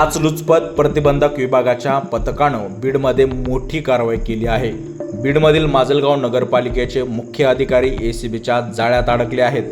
लाचलुचपत प्रतिबंधक विभागाच्या पथकानं बीडमध्ये मोठी कारवाई केली आहे. बीडमधील माजलगाव नगरपालिकेचे मुख्य अधिकारी एसीबीच्या जाळ्यात अडकले आहेत.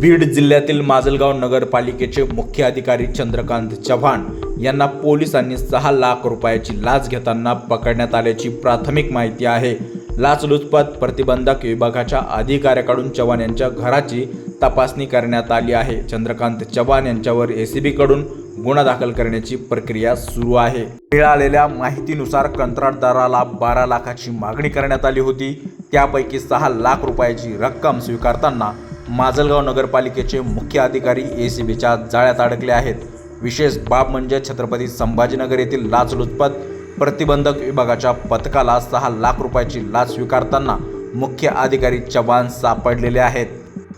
बीड जिल्ह्यातील माजलगाव नगरपालिकेचे मुख्य अधिकारी चंद्रकांत चव्हाण यांना पोलिसांनी सहा लाख रुपयाची लाच घेताना पकडण्यात आल्याची प्राथमिक माहिती आहे. लाचलुचपत प्रतिबंधक विभागाच्या अधिकाऱ्याकडून चव्हाण यांच्या घराची तपासणी करण्यात आली आहे. चंद्रकांत चव्हाण यांच्यावर एसीबीकडून गुन्हा दाखल करण्याची प्रक्रिया सुरू आहे. मिळालेल्या माहितीनुसार कंत्राटदाराला बारा लाखाची मागणी करण्यात आली होती. त्यापैकी सहा लाख रुपयाची रक्कम स्वीकारताना माजलगाव नगरपालिकेचे मुख्य अधिकारी ए सी बीच्या जाळ्यात अडकले आहेत. विशेष बाब म्हणजे छत्रपती संभाजीनगर येथील लाचलुचपत प्रतिबंधक विभागाच्या पथकाला सहा लाख रुपयाची लाच स्वीकारताना मुख्य अधिकारी चव्हाण सापडलेले आहेत.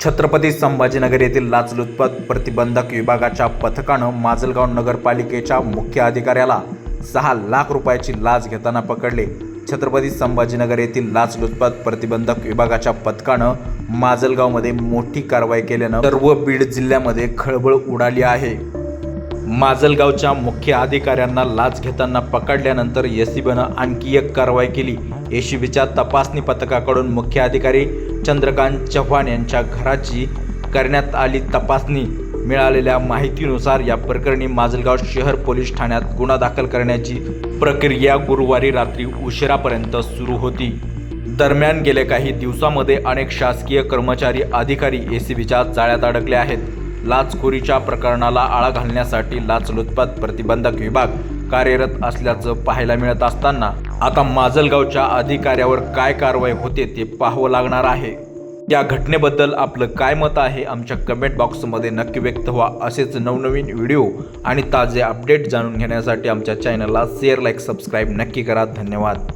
छत्रपती संभाजीनगर येथील लाचलुचपत प्रतिबंधक विभागाच्या पथकानं माजलगाव नगरपालिकेच्या मुख्य अधिकाऱ्याला सहा लाख रुपयाची लाच घेताना पकडले. छत्रपती संभाजीनगर येथील लाचलुचपत प्रतिबंधक विभागाच्या पथकानं माजलगावमध्ये मोठी कारवाई केल्यानं सर्व बीड जिल्ह्यामध्ये खळबळ उडाली आहे. माजलगावच्या मुख्य अधिकाऱ्यांना लाच घेताना पकडल्यानंतर एसीबीनं आणखी एक कारवाई केली. एसीबीच्या तपासणी पथकाकडून मुख्य अधिकारी चंद्रकांत चव्हाण यांच्या घराची करण्यात आली तपासणी. मिळालेल्या माहितीनुसार या प्रकरणी माजलगाव शहर पोलीस ठाण्यात गुन्हा दाखल करण्याची प्रक्रिया गुरुवारी रात्री उशिरापर्यंत सुरू होती. दरम्यान गेल्या काही दिवसामध्ये अनेक शासकीय कर्मचारी अधिकारी एसीबीच्या जाळ्यात अडकले आहेत. लाचखोरीच्या प्रकरणाला आळा घालण्यासाठी लाचलुचपत प्रतिबंधक विभाग कार्यरत असल्याचं पाहायला मिळत असताना आता माजलगावच्या अधिकाऱ्यावर काय कारवाई होते ते पाहावं लागणार आहे. या घटनेबद्दल आपलं काय मत आहे आमच्या कमेंट बॉक्समध्ये नक्की व्यक्त व्हा असेच नवनवीन व्हिडिओ आणि ताजे अपडेट जाणून घेण्यासाठी आमच्या चॅनलला शेअर लाईक सबस्क्राईब नक्की करा. धन्यवाद.